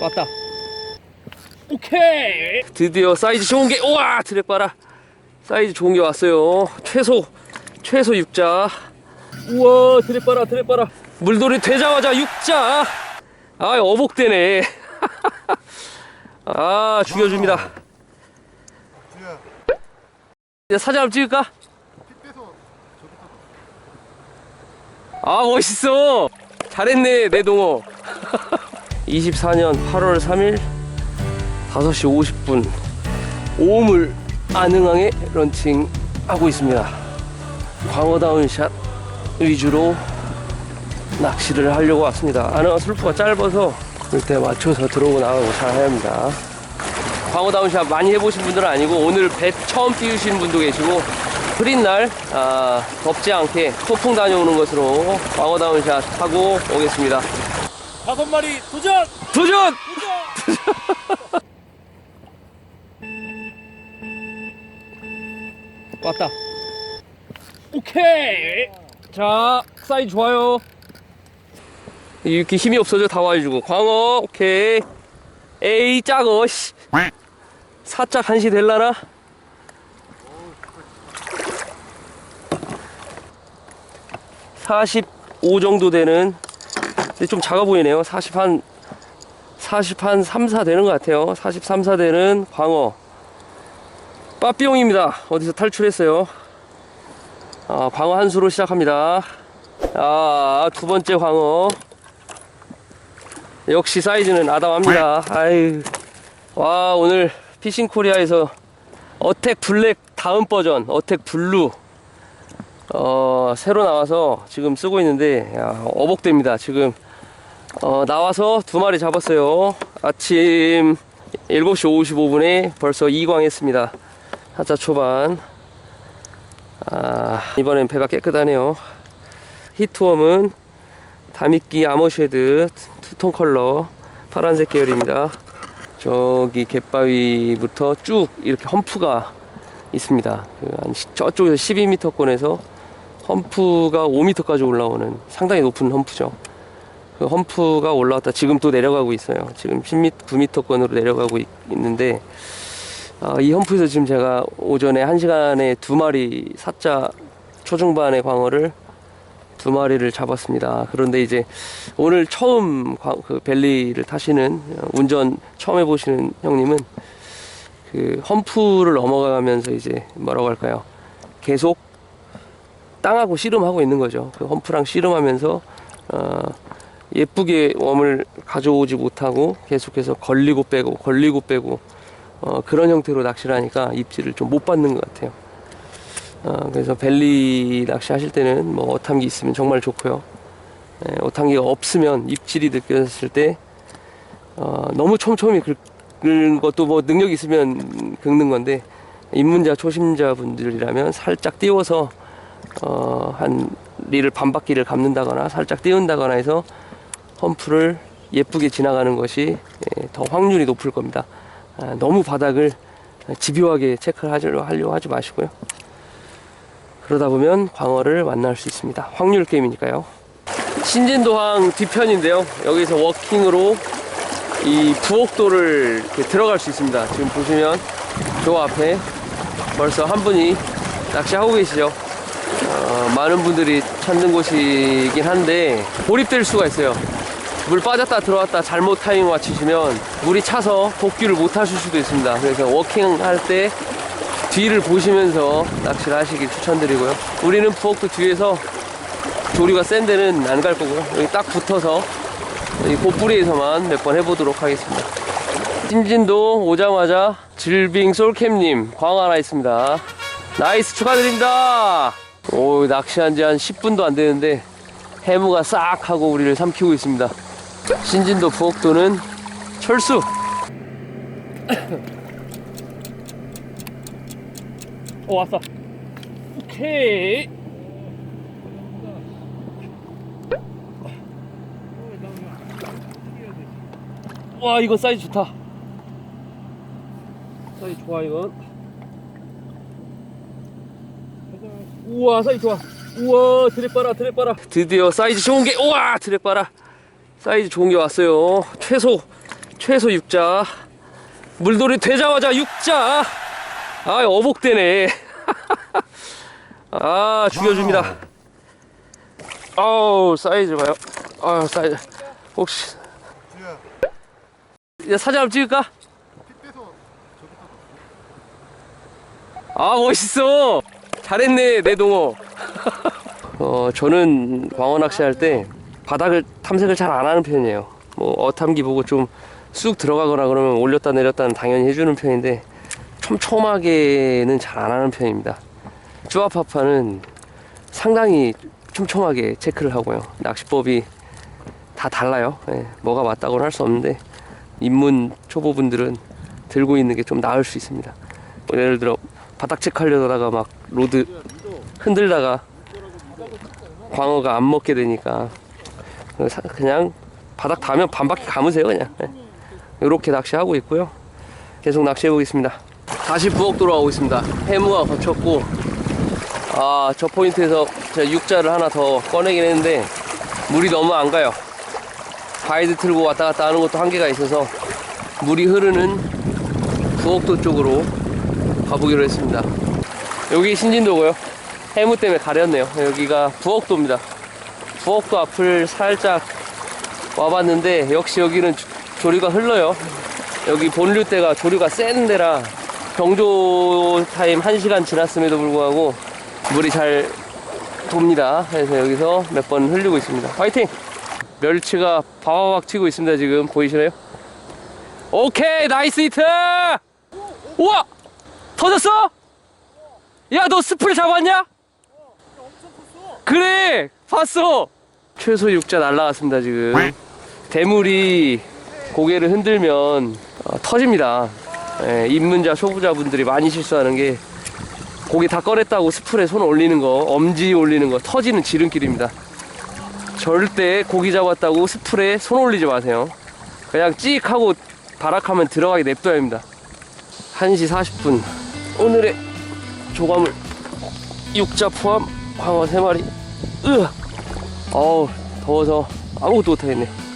왔다. 오케이. 드디어 사이즈 좋은 게 우와 드랙 봐라. 사이즈 좋은 게 왔어요. 최소 최소 6자. 우와 드랙 봐라 드랙 봐라. 물돌이 되자마자 6자. 아 어복되네. 아 죽여줍니다. 이제 사진 한번 찍을까? 아 멋있어 잘했네 내 동어 24년 8월 3일 5시 50분 오물 안흥항에 런칭하고 있습니다. 광어다운 샷 위주로 낚시를 하려고 왔습니다. 안흥항 슬프가 짧아서 그때 맞춰서 들어오고 나가고 잘 해야 합니다. 광어다운 샷 많이 해보신 분들은 아니고 오늘 배 처음 띄우신 분도 계시고 흐린 날 아, 덥지 않게 소풍 다녀오는 것으로 광어다운 샷 하고 오겠습니다 다섯 마리 도전! 도전! 왔다. 오케이! 자 사이즈 좋아요. 이렇게 힘이 없어져 다 와가지고. 광어 오케이. 에이 작어 씨. 사짝 한시 될라나? (45) 정도 되는 좀 작아 보이네요 (40) 한 40 한 3, 4 되는 것 같아요. 43, 4 되는 광어. 빠삐용입니다. 어디서 탈출했어요. 아, 광어 한 수로 시작합니다. 아, 두 번째 광어. 역시 사이즈는 아담합니다. 아유. 와, 오늘 피싱 코리아에서 어택 블랙 다음 버전, 어택 블루. 어, 새로 나와서 지금 쓰고 있는데, 야, 어복됩니다. 지금 어, 나와서 두 마리 잡았어요. 아침 7시 55분에 벌써 이광했습니다. 하자 초반. 아, 이번엔 배가 깨끗하네요. 히트웜은 다미끼 아머쉐드 투톤 컬러 파란색 계열입니다. 저기 갯바위부터 쭉 이렇게 험프가 있습니다. 그 저쪽에서 12m권에서 험프가 5m까지 올라오는 상당히 높은 험프죠. 그 험프가 올라왔다 지금 또 내려가고 있어요. 지금 10m, 9m권으로 내려가고 있, 는데 이 험프에서 지금 제가 오전에 한 시간에 두 마리 사자 초중반의 광어를 두 마리를 잡았습니다. 그런데 이제 오늘 처음 광- 그 벨리를 타시는 어, 운전 처음 해보시는 형님은 그 험프를 넘어가면서 이제 뭐라고 할까요? 계속 땅하고 씨름하고 있는 거죠. 그 험프랑 씨름하면서 어, 예쁘게 웜을 가져오지 못하고 계속해서 걸리고 빼고 걸리고 빼고 어, 그런 형태로 낚시를 하니까 입질을 좀 못 받는 것 같아요. 어, 그래서 벨리 낚시 하실 때는 뭐 어탐기 있으면 정말 좋고요. 예, 어탐기가 없으면 입질이 느껴졌을 때 어, 너무 촘촘히 긁는 것도 뭐 능력 있으면 긁는 건데 입문자 초심자 분들이라면 살짝 띄워서 어, 한 리를 반바퀴를 감는다거나 살짝 띄운다거나 해서 험프를 예쁘게 지나가는 것이 예, 더 확률이 높을 겁니다. 아, 너무 바닥을 집요하게 체크를 하려고, 하지 마시고요. 그러다 보면 광어를 만날 수 있습니다. 확률 게임이니까요. 신진도항 뒤편인데요. 여기서 워킹으로 이 부옥도를 들어갈 수 있습니다. 지금 보시면 저 앞에 벌써 한 분이 낚시하고 계시죠. 어, 많은 분들이 찾는 곳이긴 한데 고립될 수가 있어요. 물 빠졌다 들어왔다 잘못 타이밍 맞추시면 물이 차서 복귀를 못 하실 수도 있습니다. 그래서 워킹 할 때 뒤를 보시면서 낚시를 하시길 추천드리고요. 우리는 부엌도 뒤에서 조류가 센 데는 안 갈 거고요. 여기 딱 붙어서 이 고뿌리에서만 몇 번 해보도록 하겠습니다. 신진도 오자마자 질빙 솔캠님 광어 하나 있습니다. 나이스 축하드립니다. 오 낚시한 지 한 10분도 안 되는데 해무가 싹 하고 우리를 삼키고 있습니다. 신진도 부엌도는 철수. 어 왔어. 오케이. 와 이거 사이즈 좋다. 사이즈 좋아 이건. 우와 사이즈 좋아. 우와 드랙 봐라 드랙 봐라. 드디어 사이즈 좋은 게 우와 드랙 봐라. 사이즈 좋은 게 왔어요. 최소 최소 6자. 물돌이 되자마자 6자. 아, 어복되네. 아, 죽여줍니다. 아우, 사이즈 봐요. 아, 사이즈. 혹시, 이제 사진 한번 찍을까? 아, 멋있어. 잘했네, 내 동어. 어, 저는 광어 낚시할 때 바닥을 탐색을 잘 안 하는 편이에요. 뭐, 어탐기 보고 좀 쑥 들어가거나 그러면 올렸다 내렸다는 당연히 해주는 편인데, 촘촘하게는 잘 안 하는 편입니다. 쭈아파파는 상당히 촘촘하게 체크를 하고요. 낚시법이 다 달라요. 예, 뭐가 맞다고는 할 수 없는데, 입문 초보분들은 들고 있는 게 좀 나을 수 있습니다. 예를 들어, 바닥 체크하려다가 막 로드 흔들다가 광어가 안 먹게 되니까 사- 그냥 바닥 닿으면 반바퀴 감으세요 그냥 이렇게 낚시하고 있고요 계속 낚시해 보겠습니다 다시 부엌 돌아오고 있습니다 해무가 거쳤고 아 저 포인트에서 제가 육자를 하나 더 꺼내긴 했는데 물이 너무 안 가요 가이드 틀고 왔다 갔다 하는 것도 한계가 있어서 물이 흐르는 부엌도 쪽으로 가보기로 했습니다. 여기 신진도고요. 해무 때문에 가렸네요. 여기가 부엌도입니다. 부엌도 앞을 살짝 와봤는데 역시 여기는 조- 조류가 흘러요. 여기 본류대가 조류가 센 데라 경조 타임 1시간 지났음에도 불구하고 물이 잘 돕니다. 그래서 여기서 몇 번 흘리고 있습니다. 화이팅! 멸치가 바바박 튀고 있습니다. 지금 보이시나요? 오케이 나이스 히트! 우와! 터졌어? 야, 너 스프를 잡았냐? 그래! 봤어! 최소 6자 날라갔습니다, 지금. 대물이 고개를 흔들면 어, 터집니다. 예, 입문자, 초보자분들이 많이 실수하는 게 고기 다 꺼냈다고 스프에 손 올리는 거, 엄지 올리는 거, 터지는 지름길입니다. 절대 고기 잡았다고 스프에 손 올리지 마세요. 그냥 찍 하고 발악하면 들어가게 냅둬야 합니다. 1시 40분 오늘의 조감을 육자 포함 광어 3마리 으 어우 더워서 아무것도 못하겠네